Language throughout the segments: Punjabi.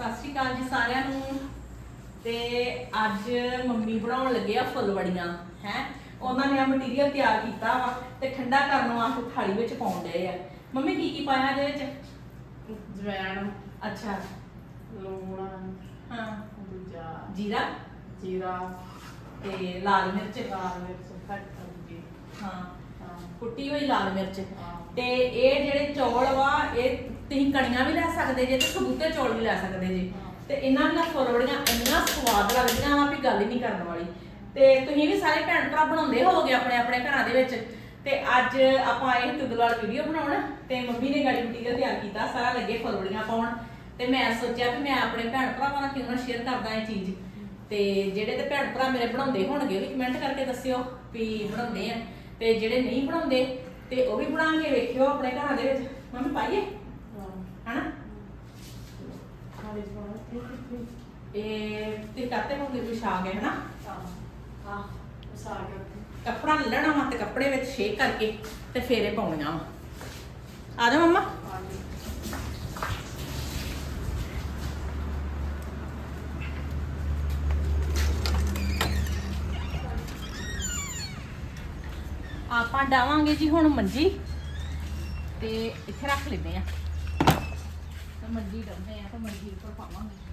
ਸਤਿ ਸ਼੍ਰੀ ਅਕਾਲ ਜੀ ਸਾਰਿਆਂ ਨੂੰ। ਤੇ ਅੱਜ ਮੰਮੀ ਬਣਾਉਣ ਲੱਗੇ ਆ ਫੁੱਲਵੜੀਆਂ ਹੈ। ਉਹਨਾਂ ਨੇ ਆ ਮਟੀਰੀਅਲ ਤਿਆਰ ਕੀਤਾ ਵਾ ਤੇ ਠੰਡਾ ਕਰਨ ਵਾਸਤੇ ਥਾਲੀ ਵਿੱਚ ਪਾਉਣ ਡਏ ਆ। ਮੰਮੀ ਕੀ ਕੀ ਪਾਇਆ ਇਹਦੇ ਵਿੱਚ? ਜਵੈਣ ਅੱਛਾ। ਲੂਣ ਹਾਂ। ਦੂਜਾ ਜੀਰਾ? ਜੀਰਾ ਤੇ ਲਾਲ ਮਿਰਚ। ਲਾਲ ਮਿਰਚ ਹੁੰਦੀ ਹਾਂ। ਹਾਂ। ਕੁੱਟੀ ਹੋਈ ਲਾਲ ਮਿਰਚ। ਤੇ ਇਹ ਜਿਹੜੇ ਚੌਲ ਵਾ ਇਹ ਤੁਸੀਂ ਕਣੀਆਂ ਵੀ ਲੈ ਸਕਦੇ ਜੇ ਤੇ ਸਬੂਤੇ ਚੌਲ ਵੀ ਲੈ ਸਕਦੇ ਜੇ। ਤੇ ਇਹਨਾਂ ਦੀਆਂ ਫੁੱਲਵੜੀਆਂ ਇੰਨਾ ਸਵਾਦ ਲੱਗਦੀਆਂ ਵਾ ਵੀ ਗੱਲ ਹੀ ਨਹੀਂ ਕਰਨ ਵਾਲੀ। ਤੇ ਤੁਸੀਂ ਵੀ ਸਾਰੇ ਭੈਣ ਭਰਾ ਬਣਾਉਂਦੇ ਹੋਵੋਗੇ ਆਪਣੇ ਆਪਣੇ ਘਰਾਂ ਦੇ ਵਿੱਚ। ਤੇ ਅੱਜ ਆਪਾਂ ਇਹ ਤੁਗਲਵਾਲ ਵੀਡੀਓ ਬਣਾਉਣ ਤੇ ਮੰਮੀ ਨੇ ਗਾੜੀ ਮਟੀਰੀਅਲ ਤਿਆਰ ਕੀਤਾ ਸਾਰਾ ਲੱਗੇ ਫੁੱਲਵੜੀਆਂ ਪਾਉਣ। ਤੇ ਮੈਂ ਸੋਚਿਆ ਕਿ ਮੈਂ ਆਪਣੇ ਭੈਣ ਭਰਾਵਾਂ ਨਾਲ ਕਿਉਂ ਨਾ ਸ਼ੇਅਰ ਕਰਦਾ ਇਹ ਚੀਜ਼। ਤੇ ਜਿਹੜੇ ਤੇ ਭੈਣ ਭਰਾ ਮੇਰੇ ਬਣਾਉਂਦੇ ਹੋਣਗੇ ਉਹ ਵੀ ਕਮੈਂਟ ਕਰਕੇ ਦੱਸਿਓ ਵੀ ਬਣਾਉਂਦੇ ਆ। ਤੇ ਜਿਹੜੇ ਨਹੀਂ ਬਣਾਉਂਦੇ, ਤੇ ਉਹ ਵੀ ਬਣਾ ਕੇ ਵੇਖਿਓ ਆਪਣੇ ਘਰਾਂ ਦੇ ਵਿੱਚ। ਮੰਮੀ, ਪਾਈਏ? ਹਾਂ ਹਨਾ? ਇਹ ਤੇ ਕਰਤੇ ਹੋਗੇ ਕੋਈ ਸਾਗ, ਹੈ ਹਨਾ ਹਾਂ ਸਾਗ ਕੱਪੜਾ ਲੈ ਲੈਣਾ ਵਾ ਤੇ ਕੱਪੜੇ ਵਿੱਚ ਸ਼ੇਕ ਕਰਕੇ ਤੇ ਫੇਰੇ ਪਾਉਣੀਆਂ ਵਾ। ਆ ਜਾ ਮੰਮਾ ਹਾਂਜੀ ਆਪਾਂ ਡਾਵਾਂਗੇ ਜੀ ਹੁਣ ਮੰਜੀ। ਤੇ ਇੱਥੇ ਰੱਖ ਲੈਂਦੇ ਆ। ਤੇ ਮੰਜੀ ਡਾਉਂਦੇ ਆ ਤੇ ਮੰਜੀ ਉੱਪਰ ਪਾਵਾਂਗੇ।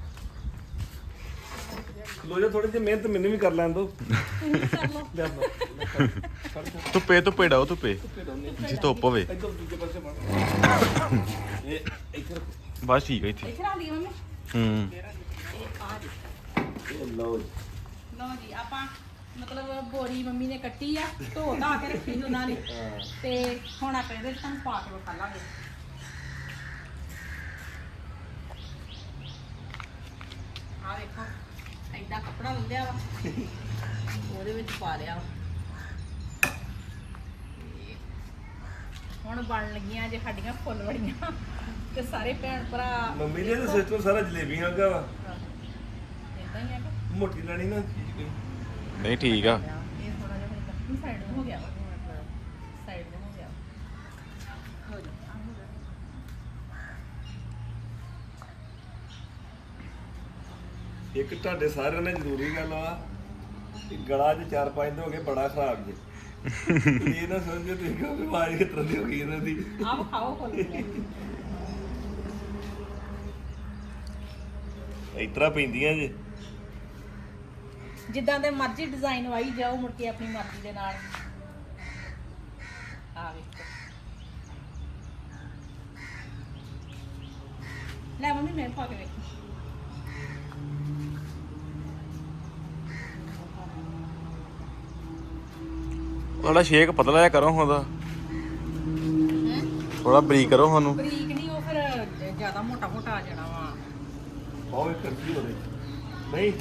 ਲੋ ਜਾ ਥੋੜੀ ਜਿਹੀ ਮਿਹਨਤ ਮੈਨੂੰ ਵੀ ਕਰ ਲੈਣ ਦੋ ਤੁਸੀਂ ਕਰ ਲਓ। ਲੈ ਆਪਣਾ ਧੁੱਪੇ ਧੁੱਪੇ ਡਾਓ ਧੁੱਪੇ। ਜੇ ਧੁੱਪ ਹੋਵੇ। ਇੱਧਰ ਦੂਜੇ ਪਾਸੇ ਮਾਰ ਇਹ ਇੱਥੇ ਰੱਖੋ। ਬਸ ਠੀਕ ਹੈ ਇੱਥੇ। ਇੱਥੇ ਰੱਖ ਲਈ ਮੰਮੀ। ਹੂੰ। ਇਹ ਆ ਜੀ। ਇਹ ਲਓ ਜੀ। ਲਓ ਜੀ ਆਪਾਂ ਮਤਲਬ ਬੋਰੀ ਮੰਮੀ ਨੇ ਕੱਟੀ ਆ ਧੋ ਧਾ ਕੇ ਰੱਖੀ ਉਹਨਾਂ ਨੇ। ਤੇ ਹੁਣ ਆਪਾਂ ਇਹਦੇ ਵਿੱਚ ਤੁਹਾਨੂੰ ਪਾ ਕੇ ਵਿਖਾ ਲਾਂਗੇ। ਆ ਵੇਖੋ ਐਡਾ ਕੱਪੜਾ ਲੈ ਲਿਆ ਵਾ। ਉਹਦੇ ਵਿੱਚ ਪਾ ਲਿਆ ਵਾ। ਤੇ ਹੁਣ ਬਣ ਲੱਗੀਆਂ ਜੇ ਸਾਡੀਆਂ ਫੁੱਲ ਵੜੀਆਂ। ਤੇ ਸਾਰੇ ਭੈਣ ਭਰਾ ਮੰਮੀ ਨੇ ਤਾਂ ਸਿਸਟਮ ਸਾਰਾ ਜਲੇਬੀਆਂ ਦਾ ਵਾ। ਇਦਾਂ ਹੀ ਆ ਕਿ ਮੋਟੀ ਲੈਣੀ ਨਾ। ਨਹੀਂ ਠੀਕ ਆ। ਇਹ ਥੋੜਾ ਜਿਹਾ ਫਿਰ ਸਾਈਡ ਨੂੰ ਹੋ ਗਿਆ ਸਾਈਡ ਨੂੰ ਹੋ ਗਿਆ ਹੋ ਜਾ ਆਹ ਹੋ ਗਿਆ ਇੱਕ ਤੁਹਾਡੇ ਸਾਰਿਆਂ ਨੇ ਜ਼ਰੂਰੀ ਗੱਲ ਆ ਕਿ ਗਲਾ 'ਚ ਚਾਰ ਪੰਜ ਦਿਨ ਹੋ ਗਏ ਬੜਾ ਖਰਾਬ ਜੇ। ਇਹ ਨਾ ਸਮਝੋ ਤੁਸੀਂ ਕਿ ਬਿਮਾਰੀ ਕਿਸ ਤਰ੍ਹਾਂ ਦੀ ਹੋ ਗਈ ਇਹਨਾਂ ਦੀ। ਆਪ ਖਾਓ ਵੜੀਆਂ ਇਸ ਤਰ੍ਹਾਂ ਪੈਂਦੀਆਂ ਜੇ। ਜਿੱਦਾਂ ਦੇ ਮਰਜ਼ੀ ਡਿਜ਼ਾਈਨ ਵਾਈ ਜਾਓ ਮੁੜ ਕੇ ਆਪਣੀ ਮਰਜ਼ੀ ਦੇ ਨਾਲ। ਆ ਵੇਖੋ। ਲੈ ਮੰਮੀ ਮੈਂ ਪਾ ਕੇ ਵੇਖੀ ਥੋੜਾ ਸ਼ੇਕ ਪਤਲਾ ਜਿਹਾ ਕਰੋ ਉਹਦਾ ਹੈ? ਥੋੜਾ ਬਰੀਕ ਕਰੋ ਸਾਨੂੰ ਬਰੀਕ ਨਹੀਂ ਉਹ ਫਿਰ ਜ਼ਿਆਦਾ ਮੋਟਾ ਮੋਟਾ ਆ ਜਾਣਾ ਵਾ। ਬਹੁਤ ਕਰਦੀ ਉਹਦੇ ਨਹੀਂ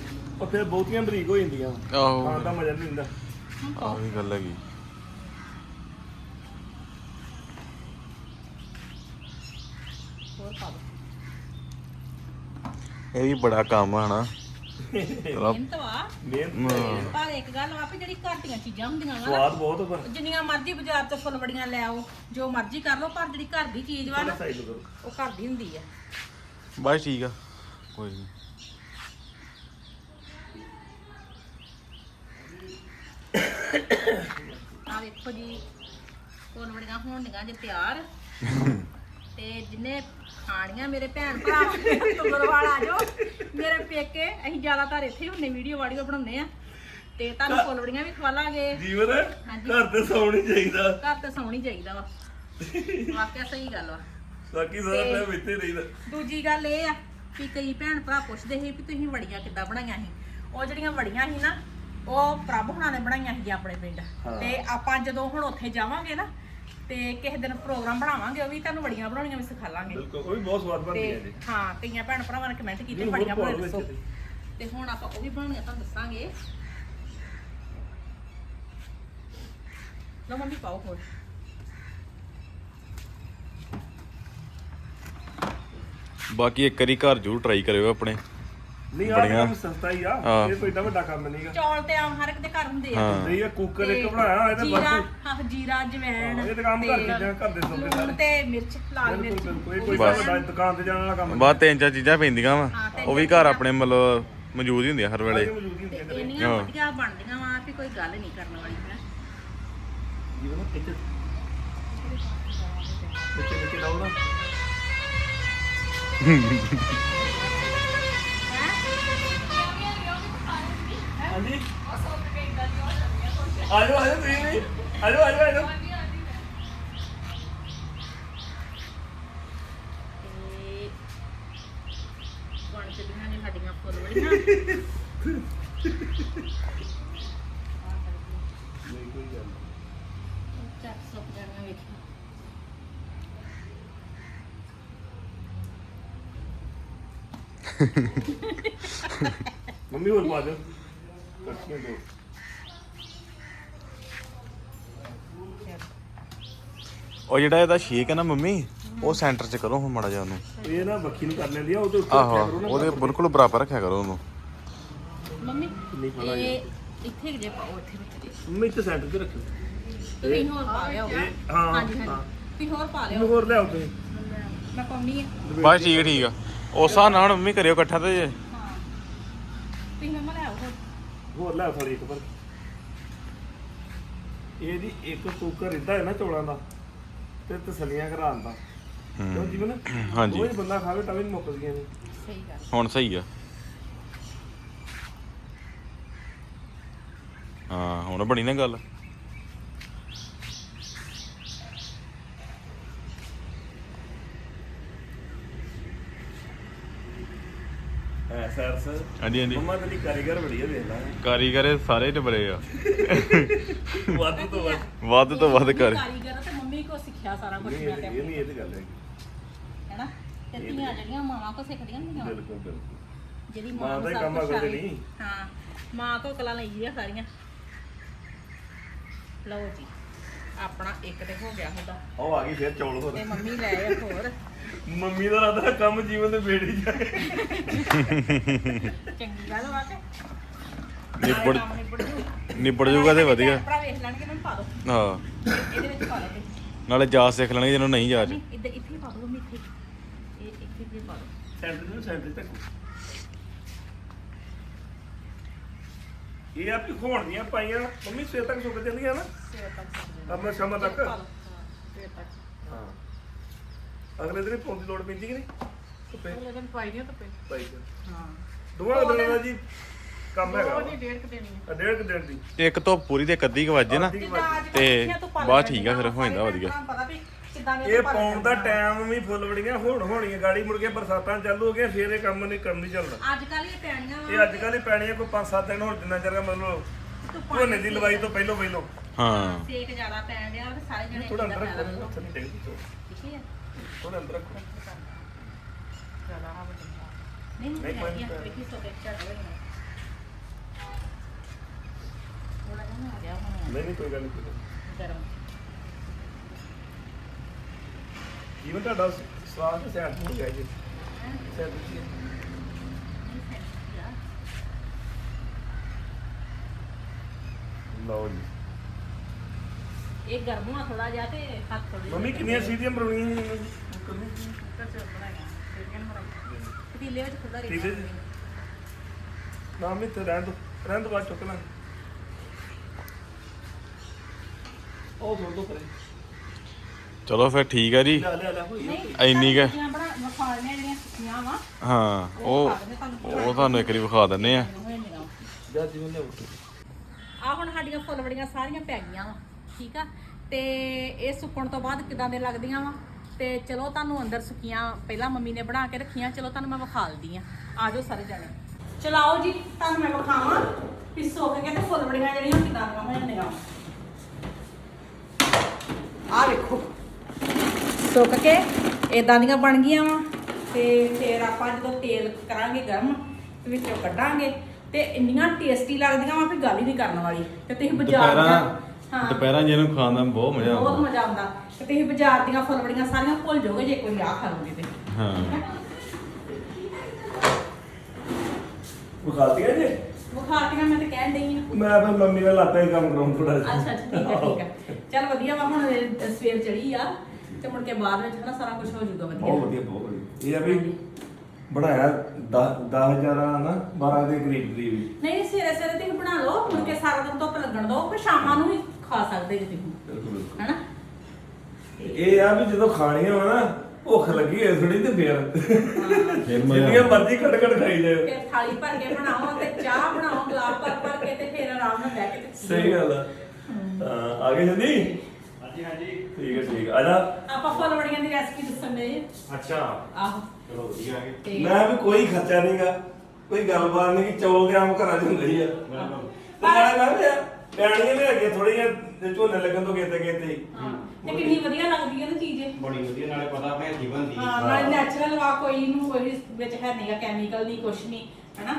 ਉਹ ਫਿਰ ਬਹੁਤੀਆਂ ਬਰੀਕ ਹੋ ਜਾਂਦੀਆਂ। ਆਹੋ। ਖਾਣ ਦਾ ਮਜ਼ਾ ਨਹੀਂ ਹੁੰਦਾ। ਆਹ ਵੀ ਗੱਲ ਹੈਗੀ। ਹੋਰ ਪਾ ਦੋ ਇਹ ਵੀ ਬੜਾ ਕੰਮ ਆ ਨਾ ਥੋੜ੍ਹਾ- ਮਿਹਨਤ ਵਾ। ਮਿਹਨਤ ਹਾਂ। ਪਰ ਇੱਕ ਗੱਲ ਵਾ ਵੀ ਜਿਹੜੀ ਘਰ ਦੀਆਂ ਚੀਜ਼ਾਂ ਹੁੰਦੀਆਂ ਵਾ ਸਵਾਦ ਬਹੁਤ ਪਰ। ਜਿੰਨੀਆਂ ਮਰਜ਼ੀ ਬਾਜ਼ਾਰ ਤੋਂ ਫੁੱਲਵੜੀਆਂ ਲੈ ਆਓ ਜੋ ਮਰਜ਼ੀ ਕਰ ਲਓ ਪਰ ਜਿਹੜੀ ਘਰ ਦੀ ਚੀਜ਼ ਵਾ ਨਾ ਸਾਈਡ ਤੋਂ ਉਹ ਘਰ ਦੀ ਹੁੰਦੀ ਆ। ਬਸ ਠੀਕ ਆ। ਕੋਈ ਨਹੀਂ ਆ ਵੇਖੋ ਜੀ ਫੁੱਲਵੜੀਆਂ ਹੋਣੀਆਂ ਜੇ ਤਿਆਰ। ਤੇ ਜਿੰਨੇ ਖਾਣੀਆਂ ਮੇਰੇ ਭੈਣ ਭਰਾ ਤੁਗਰਵਾਲ ਆ ਜਾਓ। ਮੇਰੇ ਪੇਕੇ ਅਸੀਂ ਜ਼ਿਆਦਾਤਰ ਇੱਥੇ ਹੀ ਹੁੰਨੇ ਵੀਡੀਓ ਵਾਡੀਓ ਬਣਾਉਂਦੇ ਆ। ਤੇ ਤੁਹਾਨੂੰ ਫੁੱਲਵੜੀਆਂ ਵੀ ਖਵਾਲਾਂਗੇ ਜੀਵਨ ਹਾਂਜੀ। ਘਰ ਤੇ ਸੌਣ ਨਹੀਂ ਚਾਹੀਦਾ। ਘਰ ਤੇ ਸੌਣੀ ਚਾਹੀਦਾ ਵਾ। ਵਾਕਿਆ ਸਹੀ ਗੱਲ ਵਾ। ਬਾਕੀ ਸਾਰਾ ਤੇ- ਟਾਈਮ ਇੱਥੇ ਰਹੀਦਾ। ਦੂਜੀ ਗੱਲ ਇਹ ਆ ਕਿ ਕਈ ਭੈਣ ਭਰਾ ਪੁੱਛਦੇ ਸੀ ਵੀ ਤੁਸੀਂ ਵੜੀਆਂ ਕਿੱਦਾਂ ਬਣਾਈਆਂ ਸੀ। ਉਹ ਜਿਹੜੀਆਂ ਵੜੀਆਂ ਸੀ ਨਾ ਉਹ ਪ੍ਰਭ ਹੁਣਾਂ ਨੇ ਬਣਾਈਆਂ ਸੀ ਆਪਣੇ ਪਿੰਡ। ਹਾਂ। ਤੇ ਆਪਾਂ ਜਦੋਂ ਹੁਣ ਉੱਥੇ ਜਾਵਾਂਗੇ ਨਾ ਤੇ ਕਿਸੇ ਦਿਨ ਪ੍ਰੋਗਰਾਮ ਬਣਾਵਾਂਗੇ ਉਹ ਵੀ ਤੁਹਾਨੂੰ ਵੜੀਆਂ ਬਣਾਉਣੀਆਂ ਵੀ ਸਿਖਾ ਲਾਂਗੇ। ਬਿਲਕੁਲ ਉਹ ਵੀ ਬਹੁਤ ਸਵਾਦ ਬਣਦੀ ਹੈ ਤੇ ਜੀ। ਹਾਂ ਕਈਆਂ ਭੈਣ ਭਰਾਵਾਂ ਨੇ ਕਮੈਂਟ ਕੀਤੇ ਨਹੀਂ, ਹੋਰ ਵੜੀਆਂ ਬਣਾ ਪਾਓ ਵਿੱਚ ਦੱਸੋ ਇਹਦੇ। ਤੇ ਹੁਣ ਆਪਾਂ ਉਹ ਵੀ ਬਣਾਉਣੀਆਂ ਤੁਹਾਨੂੰ ਦੱਸਾਂਗੇ। ਲਓ ਮੰਮੀ ਪਾਓ ਹੋਰ। ਬਾਕੀ ਇੱਕ ਵਾਰੀ ਘਰ ਜ਼ਰੂਰ ਟਰਾਈ ਕਰਿਓ ਆਪਣੇ। ਨਹੀਂ ਆ ਬੜੀਆਂ। ਕੰਮ ਸਸਤਾ ਹੀ ਆ। ਹਾਂ। ਇਹ ਕੋਈ ਏਡਾ ਵੱਡਾ ਕੰਮ ਨਹੀਂਗਾ ਚੌਲ ਤੇ ਆਮ ਹਰ ਇੱਕ ਦੇ ਘਰ ਹੁੰਦੇ ਆ। ਹਾਂ। ਨਹੀਂ ਇਹ ਕੁੱਕਰ ਇੱਕ ਤੇ ਬਣਾਇਆ ਇਹਦੇ ਜੀਰਾ ਬਾਅਦ ਹਾਂ ਜੀਰਾ ਜਵੈਣ ਇਹ ਤਾਂ ਕੰਮ ਘਰ ਚੀਜ਼ਾਂ ਘਰ ਦੇ ਸੌਦੇ ਲੂਣ ਸਾਰੇ। ਤੇ ਮਿਰਚ ਲਾਲ ਬਿਲਕੁਲ ਮਿਰਚ। ਬਿਲਕੁਲ ਇਹ ਕੋਈ ਬਸ। ਵੱਡਾ ਦੁਕਾਨ ਤੇ ਜਾਣ ਵਾਲਾ ਕੰਮ ਨਹੀਂ। ਬਾਅਦ ਤਿੰਨ ਚਾਰ ਚੀਜ਼ਾਂ ਪੈਂਦੀਆਂ ਵਾ। ਹਾਂ, ਤਿੰਨ ਉਹ ਵੀ ਘਰ ਆਪਣੇ ਮਤਲਬ ਮੌਜੂਦ ਹੀ ਹੁੰਦੀਆਂ ਹਰ ਵੇਲੇ। ਇਹ ਮੌਜੂਦ ਹੀ ਤੇ ਇੰਨੀਆਂ ਹਾਂ। ਵਧੀਆ ਬਣਦੀਆਂ ਵਾ ਵੀ ਕੋਈ ਗੱਲ ਨਹੀਂ ਕਰਨ ਵਾਲੀ ਹੈ। ਜੀਵਨ ਇੱਥੇ ਇੱਥੇ ਨਿੱਕੇ ਲਾਓ ਹਾਂਜੀ। ਆਜੋ ਆਜੋ, ਤੁਸੀਂ ਨਹੀਂ ਆਜੋ ਆਜੋ ਆਜੋ। ਤੇ ਬਣ ਚੱਲੀਆਂ ਨੇ ਸਾਡੀਆਂ ਫੁੱਲ ਵੜੀਆਂ ਨਹੀਂ ਕੋਈ ਗੱਲ ਚੱਕ ਸੁੱਕ ਜਾਣੀਆਂ ਵੇਖੀ ਮੰਮੀ ਹੋਰ ਪਾ ਦਿਓ। ਦੋ। ਉਹ ਜਿਹੜਾ ਇਹਦਾ ਸ਼ੇਕ ਹੈ ਨਾ ਮੰਮੀ ਉਹ ਸੈਂਟਰ 'ਚ ਕਰੋ ਹੁਣ ਮਾੜਾ ਜਿਹਾ ਉਹਨੂੰ। ਇਹ ਨਾ ਬੱਖੀ ਨੂੰ ਕਰ ਲੈਂਦੀ ਆ ਉਹਦੇ ਉੱਤੇ ਆਹੋ ਰੱਖਿਆ ਕਰੋ ਨਾ ਉਹਦੇ ਬਿਲਕੁਲ ਬਰਾਬਰ ਰੱਖਿਆ ਕਰੋ ਉਹਨੂੰ। ਮੰਮੀ ਨਹੀਂ ਇਹ ਇੱਥੇ ਜੇ ਪਾਓ ਇੱਥੇ ਵਿੱਚ ਜੇ। ਮੰਮੀ ਤੇ ਸੈਂਟਰ ਤੇ ਰੱਖੋ ਤੁਸੀਂ ਹੋਰ ਪਾ ਲਿਓ ਇਹ ਹਾਂ ਹਾਂਜੀ ਹਾਂ। ਹਾਂਜੀ ਤੁਸੀਂ ਹੋਰ ਪਾ ਇਹਨੂੰ ਲਿਓ ਹੋਰ ਲਿਆਓ ਤੁਸੀਂ। ਮੈਂ ਪਾਉਣੀ ਹੈ ਬਸ ਠੀਕ ਠੀਕ ਆ। ਉਸ ਹਿਸਾਬ ਨਾਲ ਹੁਣ ਮੰਮੀ ਕਰਿਓ ਇਕੱਠਾ ਤੇ ਜੇ। ਹਾਂ। ਤੁਸੀਂ ਮੰਮਾ ਲੈ ਆਓ ਹੋਰ ਲਿਆਓ ਥੋੜੀ ਇੱਕ ਪਰ ਇਹ ਜੀ ਇੱਕ ਕੁੱਕਰ ਇਦਾਂ ਹੈ ਨਾ ਚੌਲਾਂ ਦਾ ਤੇ ਤਸਲੀਆਂ ਕਰਾਉਣ ਦਾ। ਕਿਉਂ ਹੂੰ ਜੀਵਨ? ਹਾਂਜੀ। ਕੋਈ ਬੰਦਾ ਖਾਵੇ ਤਾਂ ਵੀ ਨੀ ਮੁੱਕਦੀਆਂ ਨੇ। ਸਹੀ ਗੱਲ। ਹੁਣ ਸਹੀ ਆ। ਹਾਂ ਹੁਣ ਬਣੀ ਨਾ ਗੱਲ। ਐ ਸਰ ਸਰ। ਹਾਂਜੀ ਹਾਂਜੀ। ਮੰਮਾ ਤੇਰੀ ਕਾਰੀਗਰ ਬੜੀ ਦੇਖ ਲੈ। ਕਾਰੀਗਰ ਸਾਰੇ ਟਬਰੇ ਆ। ਵੱਧ ਤੋਂ ਵੱਧ। ਵੱਧ ਤੋਂ ਵੱਧ ਕਰ। ਕਾਰੀਗਰ ਆ ਤੇ ਮੰਮੀ ਕੋ ਸਿੱਖਿਆ ਸਾਰਾ ਕੁਝ ਮੈਂ ਇਹ ਤੇ ਇਹ ਨਹੀਂ ਇਹ ਤੇ ਗੱਲ ਹੈ ਹੈਨਾ ਤੇ ਧੀਆਂ ਜਿਹੜੀਆਂ ਮਾਵਾਂ ਕੋ ਸਿੱਖਦੀਆਂ ਹੁੰਦੀਆਂ। ਬਿਲਕੁਲ ਬਿਲਕੁਲ। ਜਿਹੜੀ ਮਾਂ ਦਾ ਕੰਮ ਆ ਆਵੇ। ਨਹੀਂ। ਹਾਂ ਮਾਂ ਕੋ ਕਲਾ ਲਈ ਆ ਸਾਰੀਆਂ। ਲਓ ਜੀ। ਆਪਣਾ ਇੱਕ ਤੇ ਹੋ ਗਿਆ ਹੁੰਦਾ। ਉਹ ਆ ਗਈ ਫਿਰ ਚੌਲ ਹੋਰ। ਤੇ ਮੰਮੀ ਲੈ ਆਏ ਹੋਰ। ਮੰਮੀ ਦਾ ਰਾਦਾ ਕੰਮ ਜੀਵਨ ਦੇ ਬੇੜੀ ਜਾਏ ਚੰਗੀ ਗੱਲ ਵਾ ਕੇ। ਨਿਬੜ ਕੰਮ ਨਿਬੜ ਜੂ। ਨਿਬੜ ਜੂਗਾ ਤੇ ਵਧੀਆ। ਭਰਾ ਵੇਖ ਲੈਣਗੇ ਇਹਨਾਂ ਨੂੰ ਪਾ ਦੋ। ਹਾਂ। ਇਹਦੇ ਵਿੱਚ ਪਾ ਦੋ। ਨਾਲੇ ਜਾ ਸਿੱਖ ਲੈਣਗੇ ਜਿਹਨੂੰ ਨਹੀਂ ਜਾਚ ਨਹੀਂ ਇੱਧਰ ਇੱਥੇ ਹੀ ਪਾ ਦੋ ਮੰਮੀ ਇੱਥੇ ਇਹ ਇੱਥੇ ਹੀ ਪਾ ਦੋ। ਸੈਂਟਰ ਨੂੰ ਸੈਂਟਰ ਤੱਕ। ਇਹ ਆਪੀ ਖੋਣ ਦੀਆਂ ਪਾਈਆਂ। ਮੰਮੀ ਸਵੇਰ ਤੱਕ ਸੁੱਕ ਜਾਂਦੀਆਂ ਨਾ? ਸਵੇਰ ਤੱਕ ਆਪਣਾ ਸ਼ਾਮਾਂ ਤੱਕ? ਹਾਂ ਸਵੇਰ ਤੱਕ। ਹਾਂ। ਅਗਲੇ ਦਿਨ ਪਾਉਣ ਦੀ ਲੋੜ ਪੈਂਦੀ ਕਿ ਨਹੀਂ? ਧੁੱਪੇ? ਉਹ ਦਿਨ ਪਾਈ ਦੀਆਂ ਧੁੱਪੇ। ਪਾਈ। ਹਾਂ। ਦੋਵਾਂ ਦਿਨਾਂ ਦਾ ਜੀ ਕੰਮ ਹੈਗਾ ਉਹ ਵਾ। ਨਹੀਂ ਡੇਢ ਕੁ ਦੇਣੀ ਆ ਆ ਡੇਢ ਕੁ ਦਿਨ ਦੀ। ਤੇ ਇੱਕ ਧੁੱਪ ਪੂਰੀ ਤੇ ਕੱਦੀ ਕੁ ਵੱਜੇ ਨਾ ਤੇ ਬਾਅਦ ਠੀਕ ਆ, ਫਿਰ ਹੋ ਜਾਂਦਾ ਵਧੀਆ। ਵੀ ਕਿੱਦਾਂ ਦੀਆਂ ਇਹ ਧੁੱਪਾਂ ਪਾਉਣ ਦਾ। ਟਾਈਮ ਵੀ ਫੁੱਲ ਵੜੀਆਂ ਹੋਣ ਹੋਣੀਆਂ ਗਾੜੀ ਮੁੜ ਕੇ ਬਰਸਾਤਾਂ ਚਾਲੂ ਹੋ ਗਈਆਂ ਫੇਰ ਇਹ ਕੰਮ ਨਹੀਂ ਕੰਮ ਨਹੀਂ ਚੱਲਦਾ। ਅੱਜ ਕੱਲ ਇਹ ਪੈਣੀਆਂ ਇਹ ਅੱਜ ਕੱਲ੍ਹ ਹੀ ਪੈਣੀਆਂ ਕੋਈ 5-7 ਦਿਨ ਹੋਰ ਜਿੰਨਾ ਚਿਰ ਮਤਲਬ ਧੁੱਪਾਂ ਝੋਨੇ ਦੀ ਲਵਾਈ ਤੋਂ ਪਹਿਲੋਂ ਪਹਿਲੋਂ। ਹਾਂ। ਸੇਕ ਜ਼ਿਆਦਾ ਪੈਣ ਡਿਆ ਤੇ ਸਾਰੇ ਜਣੇ ਥੋੜਾ ਅੰਦਰ ਰੱਖੋ ਕਰੋ। ਹੱਥ ਨਹੀਂ ਡੇਗਦੀ ਠੀਕ ਹੈ। ਥੋੜਾ ਅੰਦਰ ਰੱਖੋ। ਚਲਾ ਆ। ਵੱਡਾ ਨਹੀਂ ਨਹੀਂ ਨਹੀਂ, ਕੋਈ ਹੈਗੀਆਂ ਨਹੀਂ। ਵੇਖੀ ਸੋ ਕੇ ਝੜ ਹੋਈਆਂ ਥੋੜਾ ਜਿਹਾ ਨਾ ਆ ਗਿਆ ਹੁਣ। ਨਹੀਂ ਨਹੀਂ ਕੋਈ ਗੱਲ ਨਹੀਂ ਕੋਈ ਗੱਲ ਨਹੀਂ। ਗਰਮ। ਜੀਵਨ ਤੁਹਾਡਾ ਸਵਾਦ ਤੇ ਸੈਟ ਹੋ ਗਿਆ ਜੀ। ਸੈਟ ਜੀ। ਲਓ ਜੀ। ਇਹ ਗਰਮ ਥੋੜਾ ਜਿਹਾ ਤੇ ਹੱਥ ਥੋੜੀ ਮੰਮੀ ਕਿੰਨੀਆਂ ਸੀਟੀਆਂ ਬਣਾਉਣੀਆਂ ਸੀ ਕੁੱਕਰ ਚ ਬਣਾਇਆ ਫਿਰ ਕਿਹਨ ਬਣਾਇਆ ਪਤੀਲੇ ਵਿੱਚ? ਖੁੱਲਾ ਠੀਕ ਹੈ ਰਹਿੰਦਾ ਜੀ। ਨਾ ਮੈਂ ਤੇ ਰਹਿਣ ਦੋ। ਰਹਿਣ ਦੋ ਬਾਅਦ ਚੁੱਕ ਲਾਂਗੇ ਉਹ ਥੋੜਾ ਦੋ ਕਰੇ ਚਲੋ ਫਿਰ ਠੀਕ ਆ ਜੀ। ਇੰਨੀ ਕੁ- ਹਾਂ ਉਹ ਉਹ ਤੁਹਾਨੂੰ ਇੱਕ ਵਾਰੀ ਵਿਖਾ ਦਿੰਨੇ ਆ। ਆ ਹੁਣ ਸਾਡੀਆਂ ਫੁੱਲਵੜੀਆਂ ਸਾਰੀਆਂ ਪੈ ਗਈਆਂ ਵਾ ਠੀਕ ਆ? ਤੇ ਇਹ ਸੁੱਕਣ ਤੋਂ ਬਾਅਦ ਕਿਦਾਂ ਦੇ ਲੱਗਦੀਆਂ ਵਾ? ਤੇ ਚਲੋ ਤੁਹਾਨੂੰ ਅੰਦਰ ਸੁੱਕੀਆਂ ਪਹਿਲਾਂ ਮੰਮੀ ਨੇ ਬਣਾ ਕੇ ਰੱਖੀਆਂ ਚਲੋ ਤੁਹਾਨੂੰ ਮੈਂ ਵਿਖਾ ਲਦੀ ਆ। ਆ ਜਾਓ ਸਾਰੇ ਜਣੇ। ਚਲਾਓ ਜੀ ਤੁਹਾਨੂੰ ਮੈਂ ਵਿਖਾਵਾਂ। ਵੀ ਸੁੱਕ ਕੇ ਤੇ ਫੁੱਲਵੜੀਆਂ ਜਿਹੜੀਆਂ ਕਿਦਾਂ ਦੀਆਂ ਹੋ ਜਾਂਦੀਆਂ ਆ। ਵੇਖੋ। ਸੁੱਕ ਕੇ ਇਦਾਂ ਦੀਆਂ ਬਣ ਗਈਆਂ ਵਾ। ਤੇ ਫਿਰ ਆਪਾਂ ਜਦੋਂ ਤੇਲ ਕਰਾਂਗੇ ਗਰਮ ਤੇ ਵਿੱਚੋਂ ਕੱਢਾਂਗੇ। ਤੇ ਇੰਨੀਆਂ ਟੇਸਟੀ ਲੱਗਦੀਆਂ ਵਾ ਵੀ ਗੱਲ ਹੀ ਨਹੀਂ ਕਰਨ ਵਾਲੀ। ਤੇ ਤੁਸੀਂ ਬਾਜ਼ਾਰ ਦੀਆਂ ਹਾਂ। ਦੁਪਹਿਰਾਂ ਜਿਹਨੂੰ ਖਾਣ ਦਾ ਬਹੁਤ ਮਜ਼ਾ ਬਹੁਤ ਆਉਂਦਾ। ਮਜ਼ਾ ਆਉਂਦਾ। ਤੇ ਤੁਸੀਂ ਬਾਜ਼ਾਰ ਦੀਆਂ ਫੁੱਲਵੜੀਆਂ ਸਾਰੀਆਂ ਭੁੱਲ ਜਾਓਗੇ ਜੇ ਕੋਈ ਆ ਖਾ ਲਓਗੇ ਤੇ। ਹਾਂ। ਵਿਖਾਤੀਆਂ ਜੇ? ਬੁਖਾਰਤੀਆਂ ਮੈਂ ਤਾਂ ਕਹਿਣ ਡਈ ਆ। ਮੈਂ ਫਿਰ ਮੰਮੀ ਨਾਲ ਲਾਤਾ ਹੀ ਕੰਮ ਕਰਾਉਣ ਥੋੜਾ ਜਿਹਾ। ਅੱਛਾ ਅੱਛਾ ਠੀਕ ਹੈ ਠੀਕ ਹੈ। ਚੱਲ ਵਧੀਆ ਵਾ ਹੁਣ ਇਹ ਸਵੇਰ ਚੜੀ ਆ। ਤੇ ਮੁੜ ਕੇ ਬਾਅਦ ਵਿੱਚ ਹਨਾ ਸਾਰਾ ਕੁਝ ਹੋ ਜਾਊਗਾ ਬਹੁਤ ਵਧੀਆ ਵਧੀਆ ਬਹੁਤ ਵਧੀਆ। ਇਹ ਆ ਵੀ ਬਣਾਇਆ 10000 ਨਾ 12 ਦੇ ਕਰੀਬ ਕਰੀਬ। ਨਹੀਂ ਸਵੇਰੇ ਸਵੇਰੇ ਤੁਸੀਂ ਬਣਾ ਲਓ ਮੁੜ ਕੇ ਸਾਰਾ ਦਿਨ ਧੁੱਪ ਲੱਗਣ ਦਿਓ ਫਿਰ ਸ਼ਾਮਾਂ ਨੂੰ ਵੀ ਖਾ ਸਕਦੇ ਜੇ ਤੁਸੀਂ। ਬਿਲਕੁਲ ਬਿਲਕੁਲ। ਹਨਾ? ਇਹ ਆ ਵੀ ਜਦੋਂ ਖਾਣੀ ਹੋਵੇ ਨਾ ਭੁੱਖ ਲੱਗੀ ਹੋਏ ਥੋੜੀ ਤੇ ਫੇਰ। ਫਿਰ ਜਿੰਨੀਆਂ ਮਰਜ਼ੀ ਕੱਟ ਕੱਟ ਖਾਈ ਜਾਓ। ਫਿਰ ਥਾਲੀ ਭਰ ਕੇ ਬਣਾਓ ਤੇ ਚਾਹ ਬਣਾਓ ਗਲਾਸ ਭਰ ਭਰ ਕੇ ਤੇ ਫਿਰ ਆਰਾਮ ਨਾਲ ਬਹਿ ਕੇ ਤੇ। ਸਹੀ ਗੱਲ ਆ। ਹਾਂ ਆ ਗਏ ਜੰਦੀ ਹਾਂਜੀ ਹਾਂਜੀ। ਠੀਕ ਹੈ ਠੀਕ ਆ ਜਾ ਆਪਾਂ ਫੁੱਲ ਵੜੀਆਂ ਦੀ ਰੈਸਪੀ ਦੱਸਣ ਦੇ ਅੱਛਾ। ਆਹੋ। ਚਲੋ ਵਧੀਆ ਗਏ ਤੇ ਮੈਂ ਵੀ ਕੋਈ ਖਰਚਾ ਨਹੀਂਗਾ ਕੋਈ ਗੱਲਬਾਤ ਨਹੀਂ ਕਿ ਚੌਲ ਦੇ ਆਮ ਘਰਾਂ 'ਚ ਹੁੰਦੇ ਹੀ ਆ। ਬਿਲਕੁਲ। ਤੇ ਨਾਲੇ ਮੈਂ ਵੀ ਪੈਣੀਆਂ ਵੀ ਹੈਗੀਆਂ ਥੋੜੀਆਂ ਝੋਨੇ ਲੱਗਣ ਤੋਂ ਕਿਤੇ ਕਿਤੇ। ਹਾਂ, ਤੇ ਕਿੰਨੀ ਵਧੀਆ ਲੱਗਦੀ ਹੈ ਨਾ ਚੀਜ਼ ਇਹ। ਬੜੀ ਵਧੀਆ ਨਾਲੇ ਪਤਾ ਆਪਣੇ ਹੱਥੀ ਬਣਦੀ। ਹਾਂ ਨਾਲ ਨੈਚੁਰਲ ਵਾ ਕੋਈ ਨੂੰ ਕੋਈ ਵਿੱਚ ਹੈ ਨਹੀਂਗਾ ਕੈਮੀਕਲ ਨਹੀਂ ਕੁਛ ਨਹੀਂ ਹਨਾ?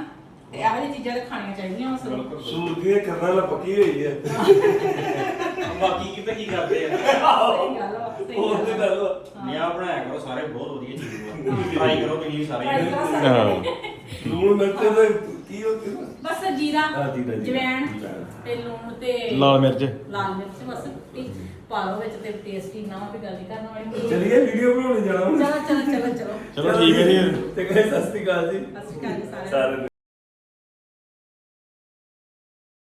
ਤੇ ਇਹੋ ਜਿਹੀ ਚੀਜ਼ਾਂ ਤਾਂ ਖਾਣੀਆਂ ਚਾਹੀਦੀਆਂ ਵਾ ਸਾਨੂੰ ਬਿਲਕੁਲ ਸੂਰ ਦੀ ਕਰਨਾ ਲਾ ਪੱਕੀ ਹੋਈ ਹੈ ਬਾਕੀ ਕਿਤੇ ਕੀ ਕਰਦੇ ਆ ਸਹੀ ਗੱਲ ਵਾ ਸਹੀ ਹੋਰ ਤੇ ਗੱਲ ਗੱਲ ਵਾ। ਹਾਂ। ਨਿਆ ਬਣਾਇਆ ਕਰੋ ਸਾਰੇ ਬਹੁਤ ਵਧੀਆ ਚੀਜ਼ ਆ ਟਰਾਈ ਕਰੋ ਤੁਸੀਂ ਸਾਰੇ Try ਕਰੋ ਸਾਰੇ। ਹਾਂ। ਲੂਣ ਮਿਰਚ ਤੇ ਕੀ ਹੋ ਗਿਆ ਬਸ ਜੀਰਾ ਹਾਂ, ਜੀਰਾ, ਜੀਰਾ। ਜਵੈਣ ਜਵੈਣ। ਤੇ ਲੂਣ ਤੇ ਲਾਲ ਮਿਰਚ ਲਾਲ ਮਿਰਚ ਬਸ ਇਹ ਪਾ ਲਓ ਵਿੱਚ ਤੇ ਟੇਸਟੀ ਨਾ ਵੀ ਗੱਲ ਹੀ ਕਰਨ ਵਾਲੀ। ਚਲਿਏ ਵੀਡੀਓ ਬਣਾਉਣੀ ਜਾਣਾ ਹੁਣ। ਚਲੋ ਚਲੋ ਚਲੋ ਚਲੋ ਠੀਕ ਹੈ ਜੀ ਤੇ ਕਹੇ ਸਤਿ ਸ਼੍ਰੀ ਅਕਾਲ ਜੀ ਸਤਿ ਸ਼੍ਰੀ ਅਕਾਲ ਜੀ ਸਾਰਿਆਂ ਨੂੰ ਸਾਰਿਆਂ ਨੂੰ